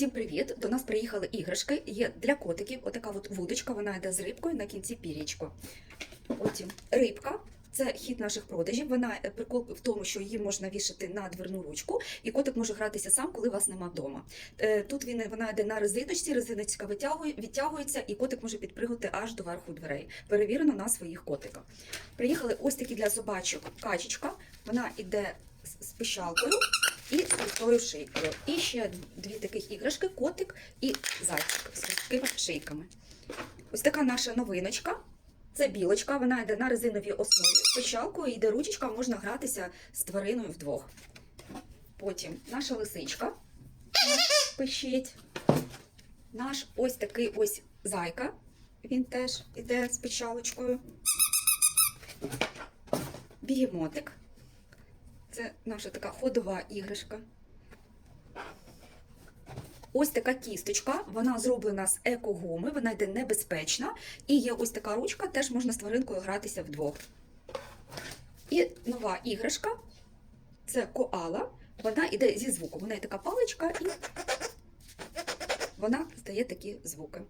Всім привіт! До нас приїхали іграшки. Є для котиків отака от вудочка, вона йде з рибкою на кінці пірічко. Потім рибка. Це хід наших продажів. Вона е, прикол в тому, що її можна вішати на дверну ручку, і котик може гратися сам, коли вас нема вдома. Е, Тут він вона йде на резиночці, резиночка витягує, відтягується, і котик може підпригнути аж до верху дверей. Перевірено на своїх котиках. Приїхали ось такі для собачок качечка. Вона йде з- з пищалкою і з простою шийкою. І ще дві таких іграшки: котик і зайчик з такими шийками. Ось така наша новиночка. Це білочка, вона йде на резиновій основі пищалкою, йде ручечка, можна гратися з твариною вдвох. Потім наша лисичка пищить. Наш ось такий ось зайка. Він теж іде з пищалочкою. Бігемотик. Це наша така ходова іграшка. Ось така кісточка, вона зроблена з екогуми, вона йде небезпечна. І є ось така ручка, теж можна з тваринкою гратися вдвох. І нова іграшка це коала. Вона йде зі звуком. Вона є така паличка і вона здає такі звуки.